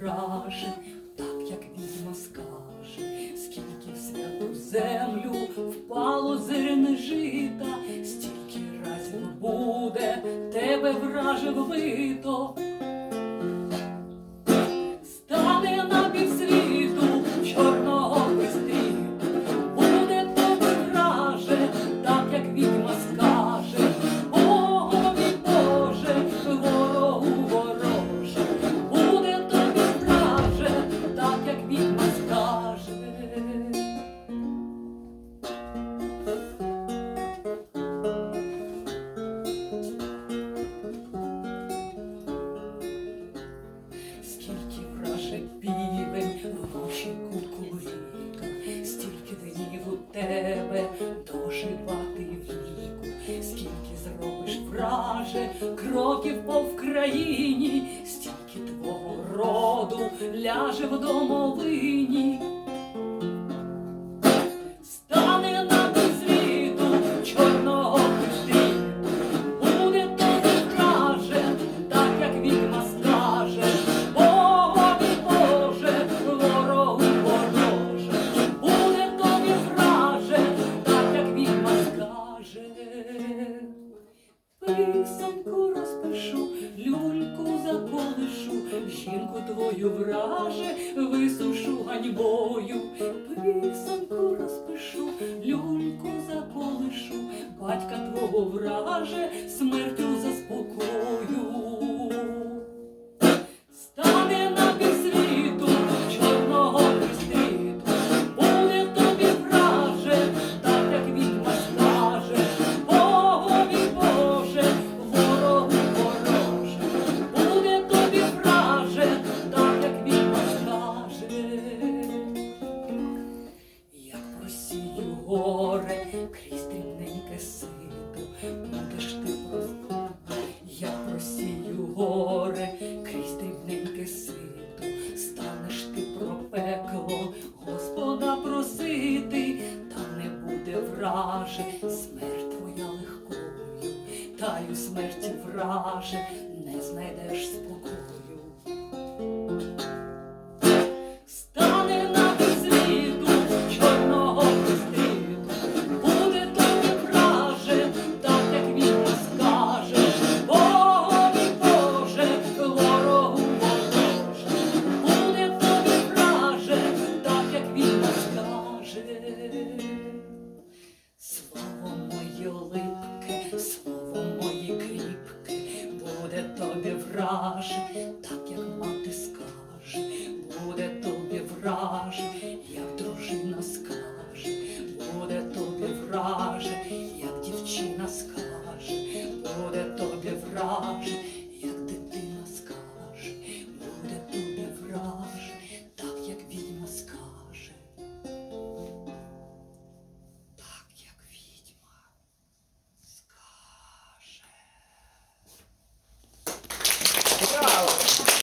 краже, так як відьма скаже, скільки в святу землю впало зерне жита, стільки разів буде тебе враже вбито. проживати віку, скільки зробиш, враже, кроків по Вкраїні, стільки твого роду ляже в домовині. Люльку розпишу, люльку заколишу, жінку твою враже, висушу ганьбою, писанку розпишу, люльку заколишу, батька твого враже, смертю за. враже, смерть твоя легкою, таю смерті враже, не знайдеш. скаже, так як мати скаже, буде тобі враже.